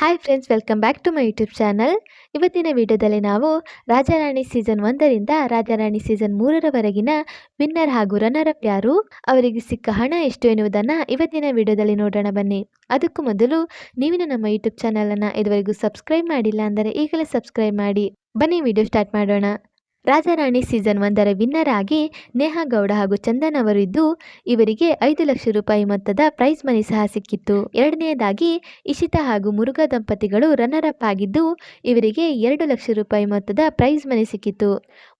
Hi friends welcome back to my YouTube channel ಇವತ್ತಿನ ವಿಡಿಯೋದಲ್ಲಿ ನಾವು ರಾಜಾರಾಣಿ ಸೀಸನ್ ಒಂದರಿಂದ ರಾಜಾರಾಣಿ ಸೀಸನ್ ಮೂರರವರೆಗಿನ ವಿನ್ನರ್ ಹಾಗೂ ರನ್ನರ್ ಅಪ್ ಯಾರು, ಅವರಿಗೆ ಸಿಕ್ಕ ಹಣ ಎಷ್ಟು ಎನ್ನುವುದನ್ನು ಇವತ್ತಿನ ವಿಡಿಯೋದಲ್ಲಿ ನೋಡೋಣ ಬನ್ನಿ. ಅದಕ್ಕೂ ಮೊದಲು ನೀವಿನ ನಮ್ಮ ಯೂಟ್ಯೂಬ್ ಚಾನಲನ್ನು ಇದುವರೆಗೂ ಸಬ್ಸ್ಕ್ರೈಬ್ ಮಾಡಿಲ್ಲ ಅಂದರೆ ಈಗಲೇ ಸಬ್ಸ್ಕ್ರೈಬ್ ಮಾಡಿ. ಬನ್ನಿ ವಿಡಿಯೋ ಸ್ಟಾರ್ಟ್ ಮಾಡೋಣ. ರಾಜಾರಾಣಿ ಸೀಸನ್ ಒಂದರ ವಿನ್ನರ್ ಆಗಿ ನೇಹಾ ಗೌಡ ಹಾಗೂ ಚಂದನ್ ಅವರಿದ್ದು ಇವರಿಗೆ ಐದು ಲಕ್ಷ ರೂಪಾಯಿ ಮೊತ್ತದ ಪ್ರೈಸ್ ಮನಿ ಸಹ ಸಿಕ್ಕಿತ್ತು. ಎರಡನೆಯದಾಗಿ ಇಶಿತಾ ಹಾಗೂ ಮುರುಘಾ ದಂಪತಿಗಳು ರನ್ನರ್ ಅಪ್ ಆಗಿದ್ದು ಇವರಿಗೆ ಎರಡು ಲಕ್ಷ ರೂಪಾಯಿ ಮೊತ್ತದ ಪ್ರೈಸ್ ಮನಿ ಸಿಕ್ಕಿತ್ತು.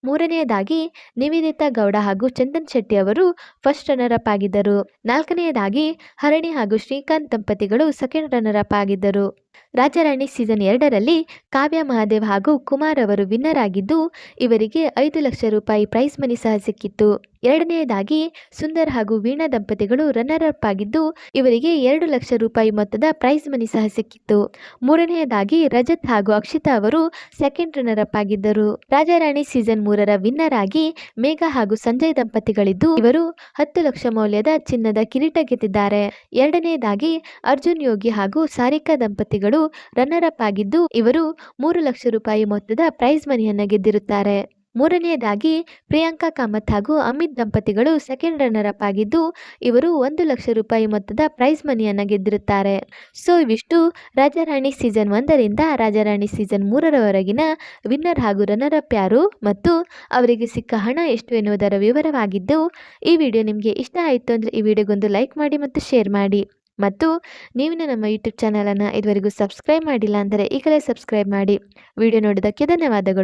ಮೂರನೆಯದಾಗಿ ನಿವೇದಿತಾ ಗೌಡ ಹಾಗೂ ಚಂದನ್ ಶೆಟ್ಟಿ ಅವರು ಫಸ್ಟ್ ರನ್ನರ್ ಅಪ್ ಆಗಿದ್ದರು. ನಾಲ್ಕನೆಯದಾಗಿ ಹರಣಿ ಹಾಗೂ ಶ್ರೀಕಾಂತ್ ದಂಪತಿಗಳು ಸೆಕೆಂಡ್ ರನ್ನರ್ ಅಪ್ ಆಗಿದ್ದರು. ರಾಜಾರಾಣಿ ಸೀಸನ್ ಎರಡರಲ್ಲಿ ಕಾವ್ಯ ಮಹಾದೇವ್ ಹಾಗೂ ಕುಮಾರ್ ಅವರು ವಿನ್ನರ್ ಆಗಿದ್ದು, ಇವರಿಗೆ ಐದು ಲಕ್ಷ ರೂಪಾಯಿ ಪ್ರೈಸ್ ಮನಿ ಸಹ ಸಿಕ್ಕಿತ್ತು. ಎರಡನೆಯದಾಗಿ ಸುಂದರ್ ಹಾಗೂ ವೀಣಾ ದಂಪತಿಗಳು ರನ್ನರ್ ಅಪ್ ಆಗಿದ್ದು, ಇವರಿಗೆ ಎರಡು ಲಕ್ಷ ರೂಪಾಯಿ ಮೊತ್ತದ ಪ್ರೈಸ್ ಮನಿ ಸಹ ಸಿಕ್ಕಿತ್ತು. ಮೂರನೆಯದಾಗಿ ರಜತ್ ಹಾಗೂ ಅಕ್ಷಿತಾ ಅವರು ಸೆಕೆಂಡ್ ರನ್ನರ್ ಅಪ್ ಆಗಿದ್ದರು. ರಾಜಾರಾಣಿ ಸೀಸನ್ ಮೂರರ ವಿನ್ನರ್ ಆಗಿ, ಮೇಘ ಹಾಗೂ ಸಂಜಯ್ ದಂಪತಿಗಳಿದ್ದು, ಇವರು ಹತ್ತು ಲಕ್ಷ ಮೌಲ್ಯದ ಚಿನ್ನದ ಕಿರೀಟ ಗೆದ್ದಿದ್ದಾರೆ ಎರಡನೆಯದಾಗಿ ಅರ್ಜುನ್ ಯೋಗಿ ಹಾಗೂ ಸಾರಿಕಾ ದಂಪತಿಗಳು ರನ್ನರ್ ಅಪ್ ಆಗಿದ್ದು, ಇವರು ಮೂರು ಲಕ್ಷ ರೂಪಾಯಿ ಮೊತ್ತದ ಪ್ರೈಸ್ ಮನಿಯನ್ನು ಗೆದ್ದಿರುತ್ತಾರೆ. ಮೂರನೆಯದಾಗಿ, ಪ್ರಿಯಾಂಕಾ ಕಾಮತ್ ಹಾಗೂ ಅಮಿತ್ ದಂಪತಿಗಳು ಸೆಕೆಂಡ್ ರನ್ನರ್ ಅಪ್ ಆಗಿದ್ದು, ಇವರು ಒಂದು ಲಕ್ಷ ರೂಪಾಯಿ ಮೊತ್ತದ ಪ್ರೈಸ್ ಮನಿಯನ್ನು ಗೆದ್ದಿರುತ್ತಾರೆ. ಸೊ ಇವಿಷ್ಟು. ರಾಜಾರಾಣಿ ಸೀಸನ್ ಒಂದರಿಂದ ರಾಜಾರಾಣಿ ಸೀಸನ್ ಮೂರರವರೆಗಿನ ವಿನ್ನರ್ ಹಾಗೂ ರನ್ನರ್ ಅಪ್ ಯಾರು ಮತ್ತು ಅವರಿಗೆ ಸಿಕ್ಕ ಹಣ ಎಷ್ಟು ಎನ್ನುವುದರ ವಿವರವಾಗಿದ್ದು, ಈ ವಿಡಿಯೋ ನಿಮಗೆ ಇಷ್ಟ ಆಯಿತು ಅಂದರೆ ಈ ವಿಡಿಯೋಗೊಂದು ಲೈಕ್ ಮಾಡಿ ಮತ್ತು ಶೇರ್ ಮಾಡಿ. ಮತ್ತು ನೀವಿನ ನಮ್ಮ ಯೂಟ್ಯೂಬ್ ಚಾನಲನ್ನು ಇದುವರೆಗೂ ಸಬ್ಸ್ಕ್ರೈಬ್ ಮಾಡಿಲ್ಲ ಅಂದರೆ ಈಗಲೇ ಸಬ್ಸ್ಕ್ರೈಬ್ ಮಾಡಿ. ವಿಡಿಯೋ ನೋಡಿದ್ದಕ್ಕೆ ಧನ್ಯವಾದಗಳು.